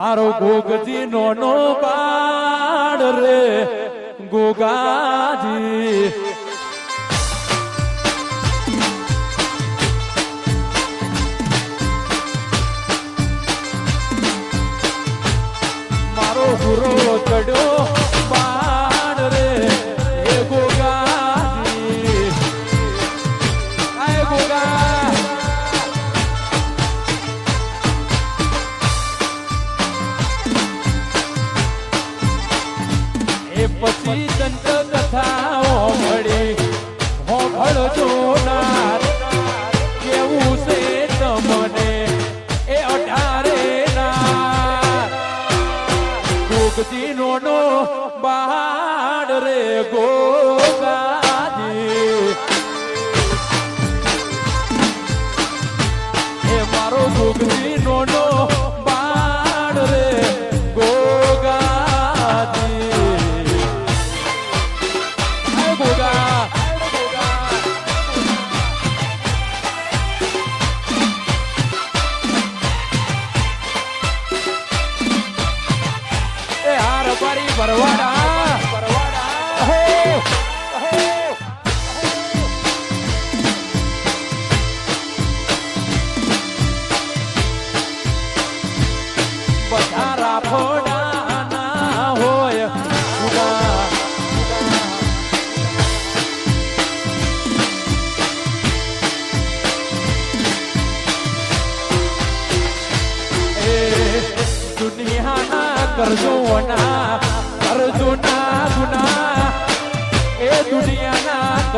મારો ગોગજી નોનો બાળ રે ગોગાજી. novo grito.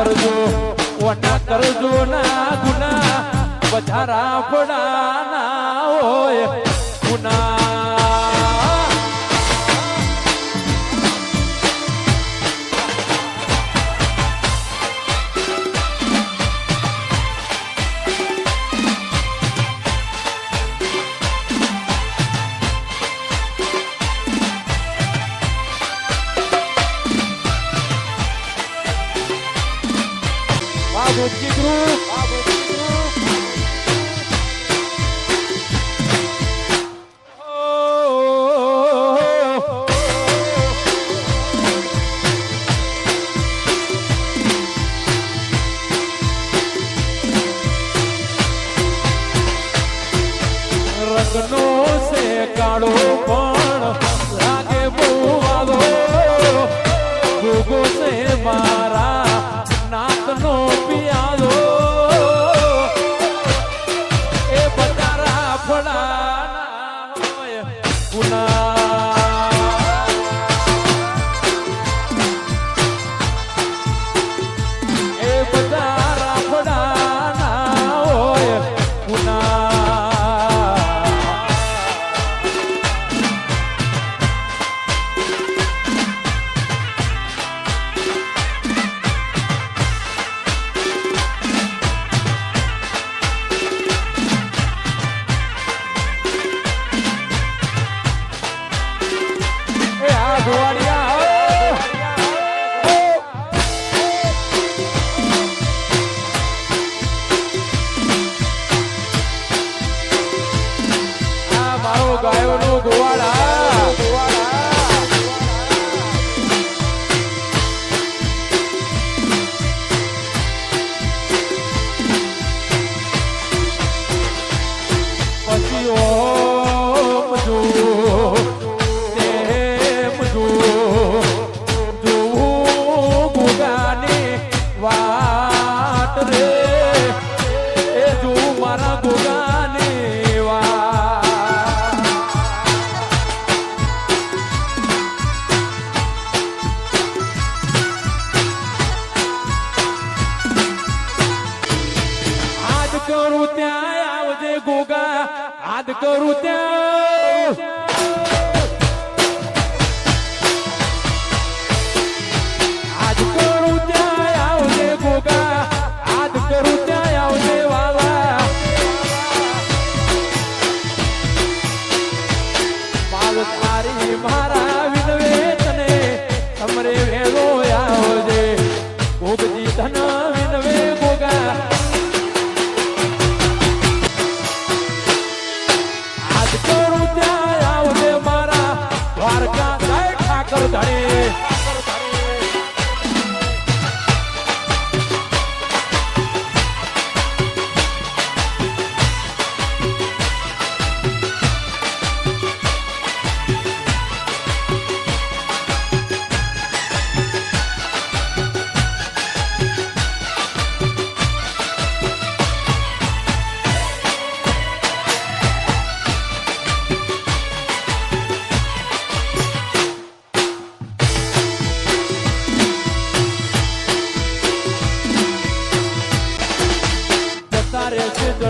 કરજો ઓના કરજો ના ગુના. બધા રાફડા ના હોય ગુના продолжить игру.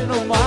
no mar.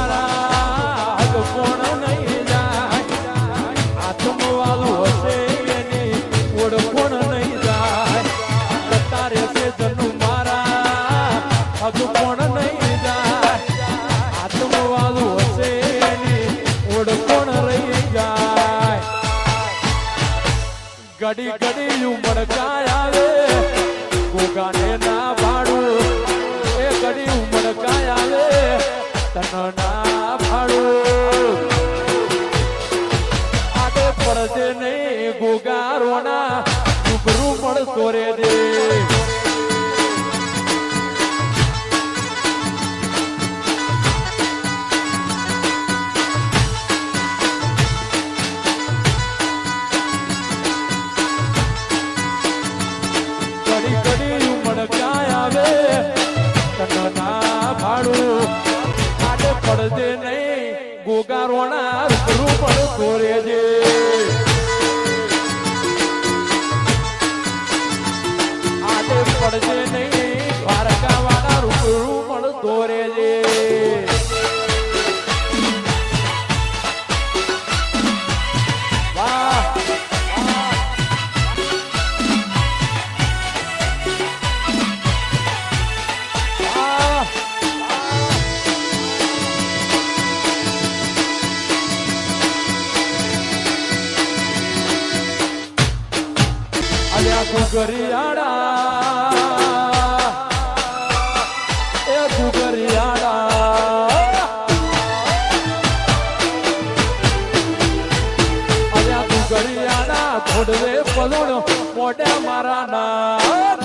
મોઢે મારા ના